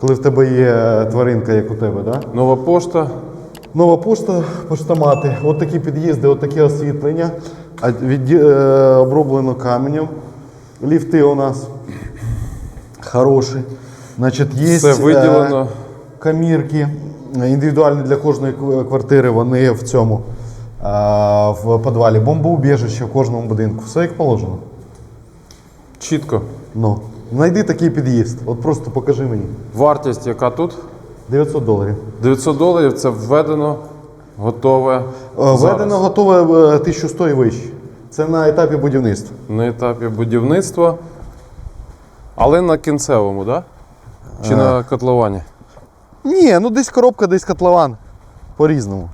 Коли в тебе є тваринка, як у тебе, да? Нова пошта. Нова пошта, поштомати, от такі під'їзди, от таке освітлення, від, е, оброблено каменем. Ліфти у нас хороші. Значить, є Все виділено. е, камірки індивідуальні для кожної квартири, вони в цьому е, в підвалі. Бомбоубіжище в кожному будинку. Все як положено. Чітко. Ну, знайди такий під'їзд. От просто покажи мені. Вартість, яка тут? 900 доларів. 900 доларів це введено, готове. Е, зараз. Введено готове е, 1100 і вище. Це на етапі будівництва. На етапі будівництва. Але на кінцевому, так? Да? Чи Е. на котловані? Ні, ну десь коробка, десь котлован. По-різному.